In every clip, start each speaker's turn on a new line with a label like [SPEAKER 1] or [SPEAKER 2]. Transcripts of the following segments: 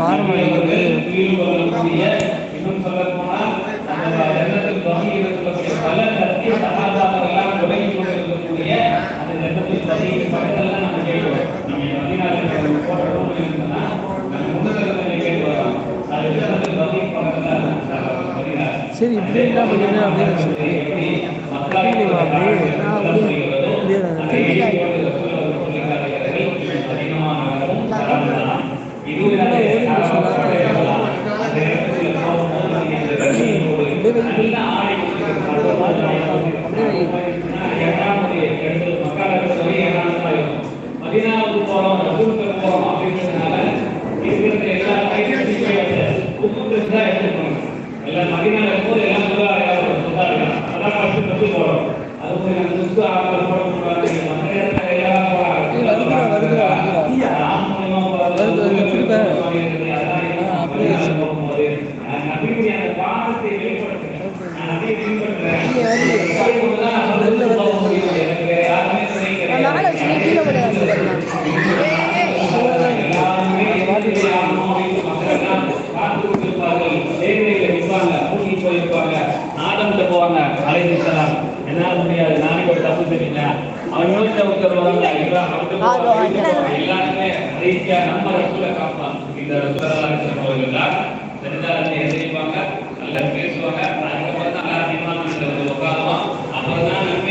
[SPEAKER 1] மாறுமலை வந்து இன்னும் சொல்ல
[SPEAKER 2] சரி இப்படி இல்லாமல் அப்படின்னு
[SPEAKER 1] அப்படின்னு சொல்லி மக்களாக அலை இருக்கலாம் முடியாது நானே ஒரு தப்பு தெரியல அவன் யோசித்த ஒருத்தர் வராங்க எல்லாருமே ரீதியா நம்ம ரசூல காப்பான் இந்த ரசூலாளர்கள் அவர்கள்லாம் சென்றாருன்னு எதிர்ப்பாங்க நல்லா பேசுவாங்க. அதுக்கப்புறம் தான் அதிகமாக உட்காருவோம் அப்புறம் தான் நம்ம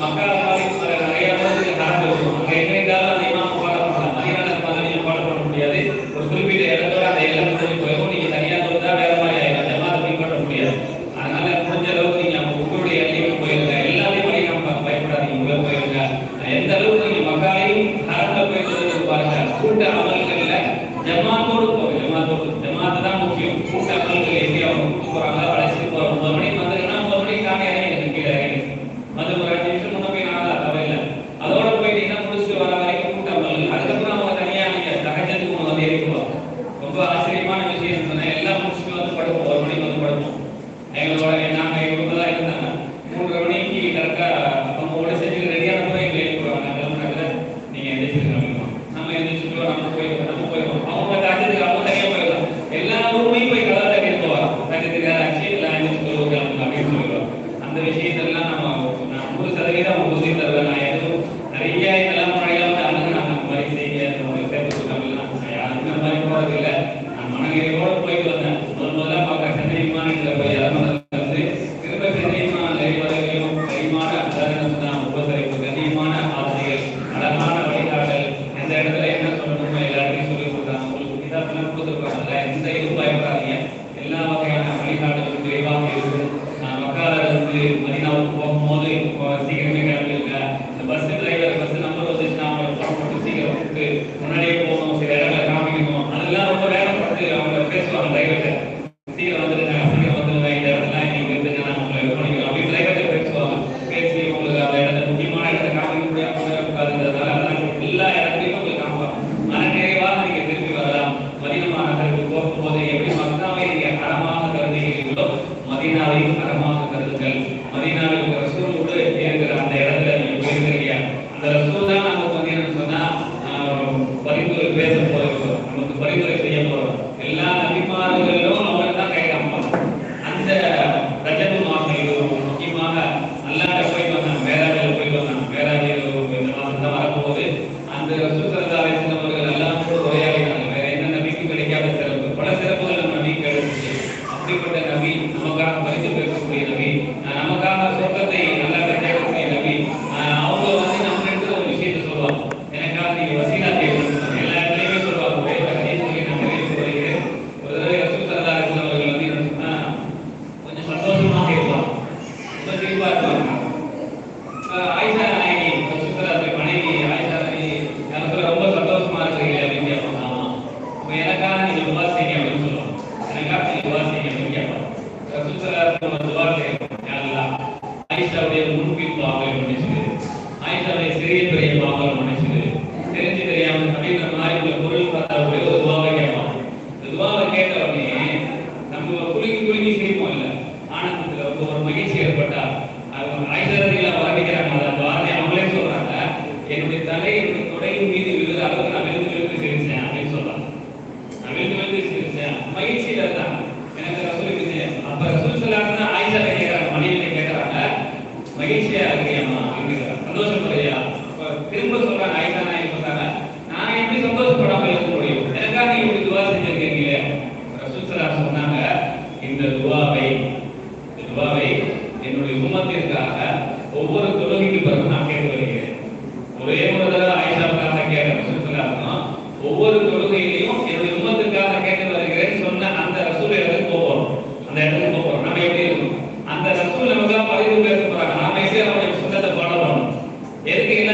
[SPEAKER 1] Amém. and the two ஐஷாவுடைய முன்பின் பாகம் என்று சொல்கிறது ஐஷாவை சிறிய பெரிய பாகம் மகிழ்ச்சியா இருக்கிறியம்மா அப்படிங்கிறார் சந்தோஷப்படுறியா திரும்ப சொல்றாங்க ஐசானா இருப்பாங்க tiene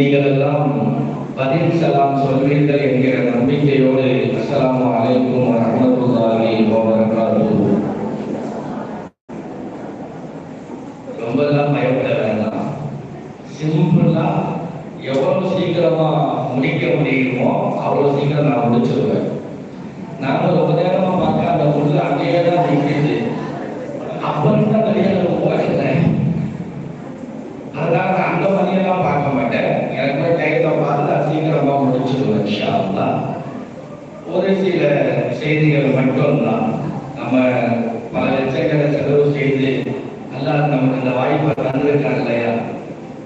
[SPEAKER 1] நீங்கள் எல்லாம்
[SPEAKER 3] பதில் சலாம் சொல்வீர்கள் என்கிற நம்பிக்கையோடு அஸ்லாம் அலைக்கும் வரஹ்மத்துல்லாஹி வபரகாத்துஹு. ரொம்பலாம் பயப்பட வேண்டாம். சிம்பிளா எவ்வளவு சீக்கிரமா முடிக்க முடியுமோ அவ்வளவு சீக்கிரம் நான் முடிச்சிருவேன் நானும் ரொம்ப நேரமா பார்க்க அந்த புல்லு அங்கேயே தான் நிற்கிது அப்புறம் தான் வெளியே ஓடுறேன் அதனால அந்த மணியெல்லாம் பார்க்க மாட்டேன் எனக்கு டைத்தை பார்த்து அது சீக்கிரமா முடிச்சிடுவேன் இன்ஷா அல்லாஹ். ஒரு சில செய்திகள் மட்டும்தான் நம்ம பல லட்சங்களை செலவு செய்து அல்லாஹ் நமக்கு இந்த வாய்ப்பை தந்திருக்காங்க இல்லையா?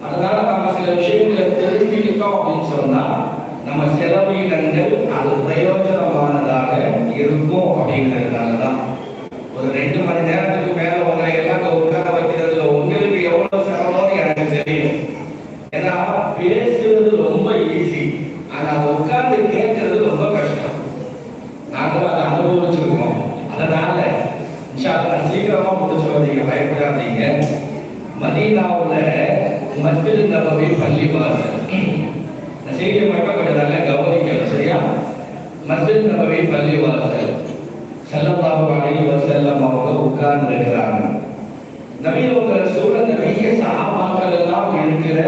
[SPEAKER 3] அதனால நம்ம சில விஷயங்களை தெரிஞ்சுக்கிட்டோம் அப்படின்னு சொன்னா நம்ம செலவீனங்கள் அது பிரயோஜனமானதாக இருக்கும் அப்படிங்கிறதுனால தான் ஒரு ரெண்டு மணி நேரத்துக்கு மேல உங்களை எல்லாம் உட்கார வைக்கிறதுல உங்களுக்கு எவ்வளவு சிரமம்னு எனக்கு தெரியும். ஏன்னா பேசுறது ரொம்ப ஈஸி ஆனா உட்கார்ந்து கேட்க ரொம்ப கஷ்டம் நாங்களும் அதை அனுபவிச்சிருக்கோம் அதனால இன்ஷா அல்லாஹ் சீக்கிரமா முடிச்சிருவோம் நீங்க பயப்படாதீங்க மதீனாவில் மஸ்ஜித் நபவி பள்ளி வாசல் இந்த செய்தியை மட்டும் கொஞ்சம் நல்லா கவனிக்கணும் சரியா? மஸ்ஜித் நபவி பள்ளி வாசல் ஸல்லல்லாஹு அலைஹி வஸல்லம் அவங்க உட்கார்ந்து இருக்கிறாங்க நபியோட சூழ நிறைய சகாபாக்கள் எல்லாம் இருக்கிற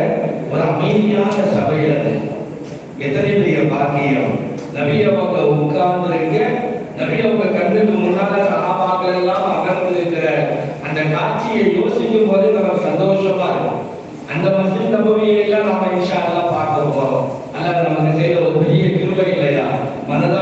[SPEAKER 3] ஒரு அமைதியான சபை அது எத்தனை பெரிய பாக்கியம்? நபி அவங்க உட்கார்ந்து இருக்க நபி அவங்க கண்ணுக்கு முன்னால சகாபாக்கள் எல்லாம் அகர்ந்து இருக்கிற அந்த காட்சியை யோசிக்கும் போது நம்ம சந்தோஷமா இருக்கும். அந்த மசித் நபவியை எல்லாம் நாம இன்ஷா எல்லாம் பார்க்க போறோம் அல்ல நமக்கு செய்த ஒரு பெரிய கிருபை இல்லையா? மனதான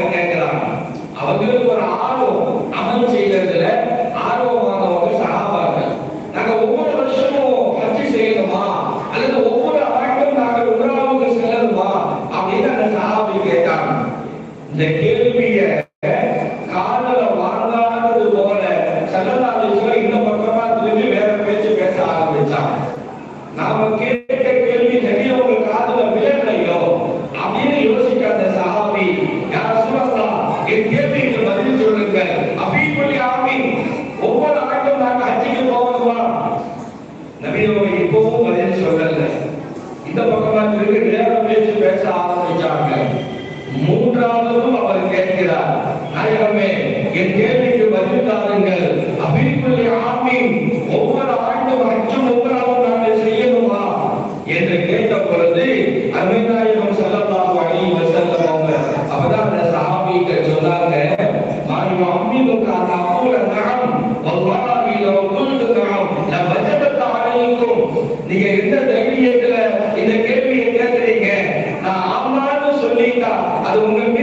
[SPEAKER 3] அவங்க கேட்கிறாங்க அவங்களுக்கு ஒரு ஆர்வம் அமல் செய்யறதுல நவீன இப்பவும் பதில் சொல்லல. இந்த பக்கமா திரும்பி வேற பேச்சு பேச ஆரம்பிச்சாங்க. மூன்றாவதும் அவர் கேட்கிறார் நாயகமே என் கேள்வி கேள்வி கேட்கல. இந்த கேள்வி எங்க நான் ஆமான்னு சொல்லிட்டா அது உங்களுக்கு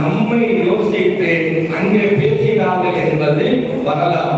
[SPEAKER 3] நம்மை யோசித்து அங்கே பேசினார்கள் என்பது வரலாறு.